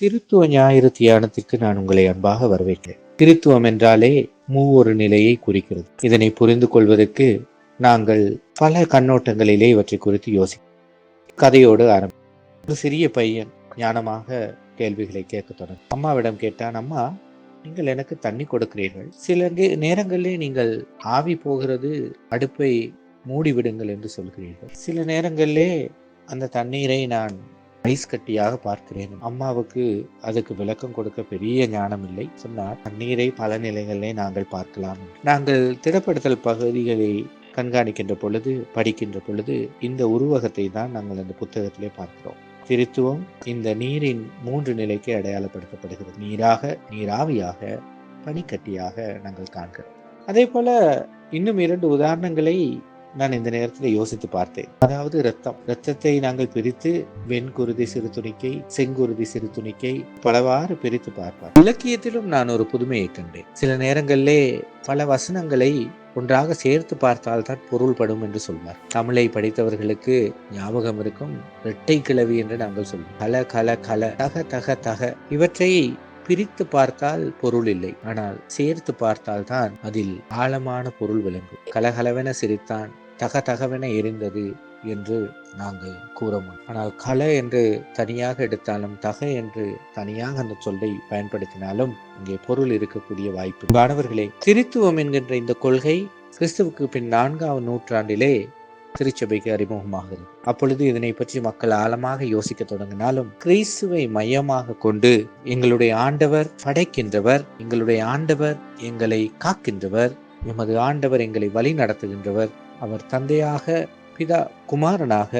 திருத்துவ ஞாயிறு தியானத்திற்கு நான் உங்களை அன்பாக வரவேற்கிறேன். திருத்துவம் என்றாலே மூவொரு நிலையை குறிக்கிறது. இதனை புரிந்து கொள்வதற்கு நாங்கள் பல கண்ணோட்டங்களிலே இவற்றை குறித்து யோசி கதையோடு ஆரம்பி ஒரு சிறிய பையன் ஞானமாக கேள்விகளை கேட்க தொடங்க அம்மாவிடம் கேட்டான் அம்மா நீங்கள் எனக்கு தண்ணி கொடுக்கிறீர்கள். சில நே- நேரங்களிலே நீங்கள் ஆவி போகிறது அடுப்பை மூடிவிடுங்கள் என்று சொல்கிறீர்கள். சில நேரங்களிலே அந்த தண்ணீரை நான் ஐஸ் கட்டியாக பார்க்கிறேன். அம்மாவுக்கு அதுக்கு விளக்கம் கொடுக்க பெரிய ஞானம் இல்லை சொன்னார் தண்ணீரை பல நிலைகளிலே நாங்கள் பார்க்கலாம். நாங்கள் திடப்படுத்தல் பகுதிகளை கண்காணிக்கின்ற பொழுது படிக்கின்ற பொழுது இந்த உருவகத்தை தான் நாங்கள் அந்த புத்தகத்திலே பார்க்கிறோம். திருத்துவம் இந்த நீரின் மூன்று நிலைக்கு அடையாளப்படுத்தப்படுகிறது. நீராக நீராவியாக பனிக்கட்டியாக நாங்கள் காண்கிறோம். அதே போல இன்னும் இரண்டு உதாரணங்களை நான் இந்த நேரத்தில் யோசித்து பார்த்தேன். அதாவது ரத்தம் ரத்தத்தை நாங்கள் பிரித்து வெண்குருதி சிறு துணிக்கை செங்குருதி சிறு துணிக்கை பலவாறு பிரித்து பார்ப்பார். இலக்கியத்திலும் நான் ஒரு புதுமையை கண்டேன். சில நேரங்களிலே பல வசனங்களை ஒன்றாக சேர்த்து பார்த்தால்தான் பொருள்படும் என்று சொல்வார். தமிழை படித்தவர்களுக்கு ஞாபகம் இருக்கும் இரட்டை கிளவி என்று நாங்கள் சொல்வோம். கல கல கல தக தக தக. இவற்றை பிரித்து பார்த்தால் பொருள் இல்லை. ஆனால் சேர்த்து பார்த்தால் தான் அதில் ஆழமான பொருள் விளங்கும். கலகலவென சிரித்தான். தக தகவென எரிந்தது என்று நாங்கள் கூற முடியும். ஆனால் கல என்று தனியாக எடுத்தாலும் தக என்று தனியாக அந்த சொல்லை பயன்படுத்தினாலும் இங்கே பொருள் இருக்கக்கூடிய வாய்ப்பு. மாணவர்களே திருத்துவம் என்கின்ற இந்த கொள்கை கிறிஸ்துவுக்கு பின் நான்காவது நூற்றாண்டிலே திருச்சபைக்கு அறிமுகமாகிறது. அப்பொழுது இதனை பற்றி மக்கள் ஆழமாக யோசிக்க தொடங்கினாலும் கிறிஸ்துவை மையமாக கொண்டு எங்களுடைய ஆண்டவர் படைக்கின்றவர் எங்களுடைய ஆண்டவர் எங்களை காக்கின்றவர் எமது ஆண்டவர் எங்களை வழி நடத்துகின்றவர் அவர் தந்தையாக பிதா குமாரனாக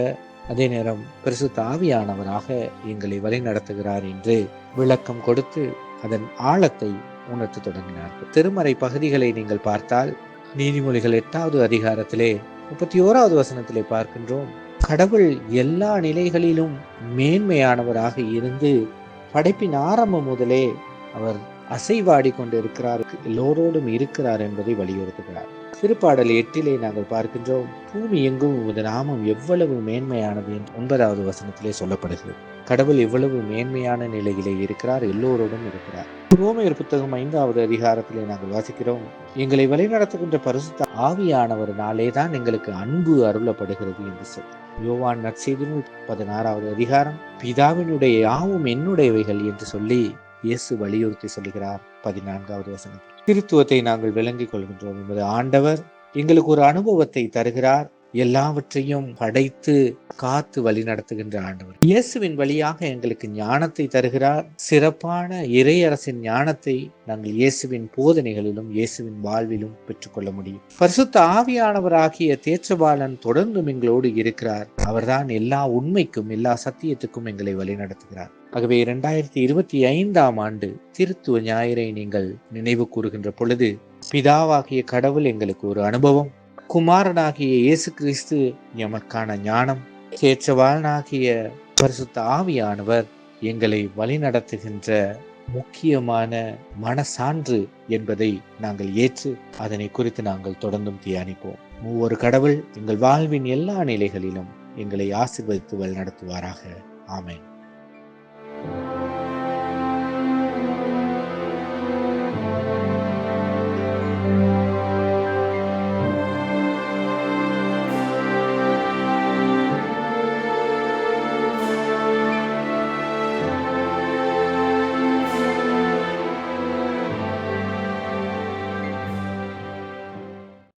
அதே நேரம் பரிசுத்த ஆவியானவராக எங்களை வழி நடத்துகிறார் என்று விளக்கம் கொடுத்து அதன் ஆழத்தை உணர்த்த தொடங்கினார்கள். திருமறை பகுதிகளை நீங்கள் பார்த்தால் நீதிமொழிகள் எட்டாவது அதிகாரத்திலே முப்பத்தி ஓராவது வசனத்திலே பார்க்கின்றோம். கடவுள் எல்லா நிலைகளிலும் மேன்மையானவராக இருந்து படைப்பின் ஆரம்பம் முதலே அவர் அசைவாடி கொண்டிருக்கிறார். எல்லோரோடும் இருக்கிறார் என்பதை வலியுறுத்துகிறார். திருப்பாடல் எட்டிலே நாங்கள் பார்க்கின்றோம். பூமி எங்கும் உமது நாமம் எவ்வளவு மேன்மையானது ஒன்பதாவது வசனத்திலே சொல்லப்படுகிறது. கடவுள் எவ்வளவு மேன்மையான நிலையிலே இருக்கிறார் எல்லோரோடும் இருக்கிறார். ரோமையர் புத்தகம் ஐந்தாவது அதிகாரத்திலே நாங்கள் வாசிக்கிறோம் எங்களை வழிநடத்துகின்ற பரிசுத்த ஆவியானவர்னாலே தான் எங்களுக்கு அன்பு அருளப்படுகிறது என்று சொல். யோவான் நற்செய்தி பதினாறாவது அதிகாரம் பிதாவினுடைய யாவும் என்னுடையவைகள் என்று சொல்லி இயேசு வலியுறுத்தி சொல்கிறார் பதினான்காவது வசனம் திருத்துவத்தை நாங்கள் விளங்கிக் கொள்கின்றோம் என்பது ஆண்டவர் எங்களுக்கு ஒரு அனுபவத்தை தருகிறார் எல்லாவற்றையும் படைத்து காத்து வழி நடத்துகின்ற ஆண்டவர். இயேசுவின் வழியாக எங்களுக்கு ஞானத்தை தருகிறார். சிறப்பான இறையரசின் ஞானத்தை நாங்கள் இயேசுவின் போதனைகளிலும் இயேசுவின் வாழ்விலும் பெற்றுக்கொள்ள முடியும். பரிசுத்த ஆவியானவராகிய தேற்றபாலன் தொடர்ந்தும் எங்களோடு இருக்கிறார். அவர்தான் எல்லா உண்மைக்கும் எல்லா சத்தியத்துக்கும் எங்களை வழிநடத்துகிறார் ஆகவே இரண்டாயிரத்தி இருபத்தி ஐந்தாம் ஆண்டு திருத்துவ ஞாயிறை நீங்கள் நினைவு கூறுகின்ற பொழுது பிதாவாகிய கடவுள் எங்களுக்கு ஒரு அனுபவம் குமாரனாகிய இயேசு கிறிஸ்து எமக்கான ஞானம். சேற்றவாளனாகிய பரிசுத்த ஆவியானவர் எங்களை வழிநடத்துகின்ற முக்கியமான மனசான்று என்பதை நாங்கள் ஏற்று அதனை குறித்து நாங்கள் தொடர்ந்தும் தியானிப்போம். ஒவ்வொரு கடவுள் எங்கள் வாழ்வின் எல்லா நிலைகளிலும் எங்களை ஆசிர்வதித்து வழிநடத்துவாராக. ஆமேன்.